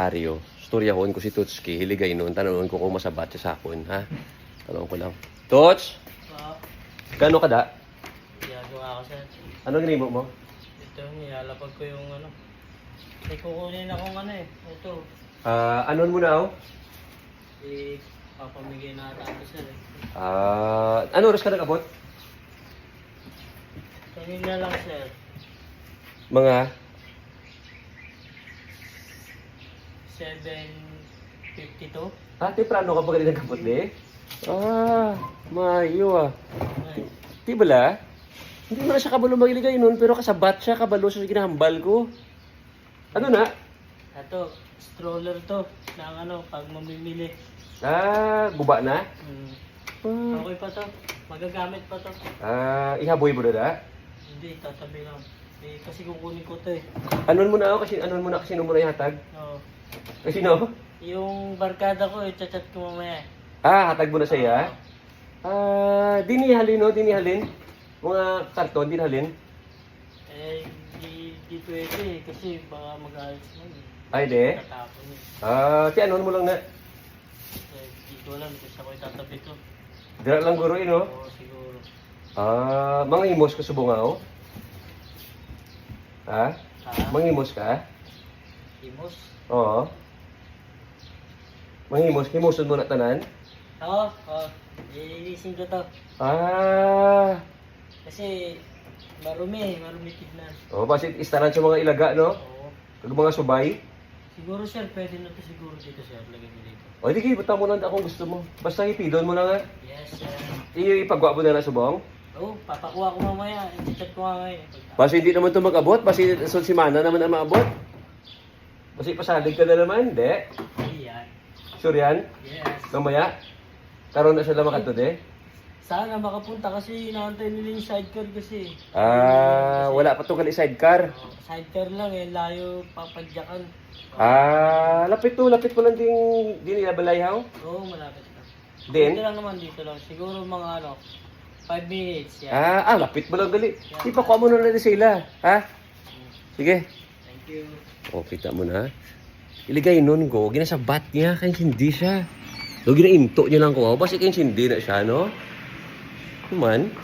Aryo. Storyahon ko si Tutski, hiligay noon, tanong ko kung masabat siya sa akon, ha? Tanong ko lang. Tots, Ah, gano'n ka da? ginagawa ko sir. Ano ginimo mo? Ito, nilalapag ko yung ano. May kukunin akong ano eh. Ito, Ah, anon mo na, oh? eh, papamigay na ata ako sir eh. Ah, ano oras ka nag-abot? Kanina lang sir. Mga 7.52. Ah, temprano ka pa ganun nagkabot di? Ah, mayo ah. Di bala? Hindi mo na siya kabalo magiligay nun, pero kasabat siya, kabalo siya sa ginahambal ko. Ano na? ito, stroller to. Ng ano, pag mamimili. Ah, guba na? Hmm. Ah, Okay pa to. Magagamit pa to. ah ihaboy mo na da? Hindi, tatabi lang. Eh, kasi kukunin ko to eh. Anon mo na ako, kasi anon mo na kasi mo na ihatag? Oo. Kasi no? Yung barkada ko, i-chat ko mamaya. Ah, hatag mo na siya? Ah, dinihalin no, dinihalin. Mga karton, dinihalin. Eh, di, di pwede eh, kasi baka mag-alis mo eh. Ay, de. Tatapon eh. Ah, ti anon mo lang na. Eh, di ko alam kasi ako itatabi to. Dira lang guro no? Oo, siguro. Ah, mga himos ka sa bungaw? Ha? Ha? Mga himos ka? Timos? Oo. Mga himos, himuson mo na tanan? Oo, oo. Iisin ko to. Ah, Kasi marumi, marumi tignan. oh, basit istaran sa mga ilaga, no? Oo. Kag mga subay. Siguro sir, pwede na to siguro dito sir. Lagay mo dito. O, di kayo, butang mo lang akong gusto mo. Basta ipidon mo lang nga. Yes sir. Iyo, ipagwa mo na lang subong. Oo, papakuha ko mamaya. I-chat ko ngayon. Basta hindi naman ito mag-abot. Basta sa simana naman ang maabot. Basta ipasalig ka na naman, hindi. Ayan. Sure yan? Yes. Mamaya. Karoon na sila makadto, de. Sana makapunta kasi inaantay nila yung sidecar kasi. Ah, wala pa gali sidecar. Oh, sidecar lang eh, layo papadyakan. Ah, lapit to, lapit ko lang din, din nila balayhaw. Oo, malapit na. Din? Dito lang naman, dito lang. Siguro mga ano, 5 minutes. Yan. Ah, ah, lapit mo lang gali. Pa mo na lang sila, ha? Sige. You. O, kita mo na. Iligay nun ko, ginasabat niya, kaya hindi siya. So, ginainto niya lang ko, basta kaya hindi na siya, no? Naman.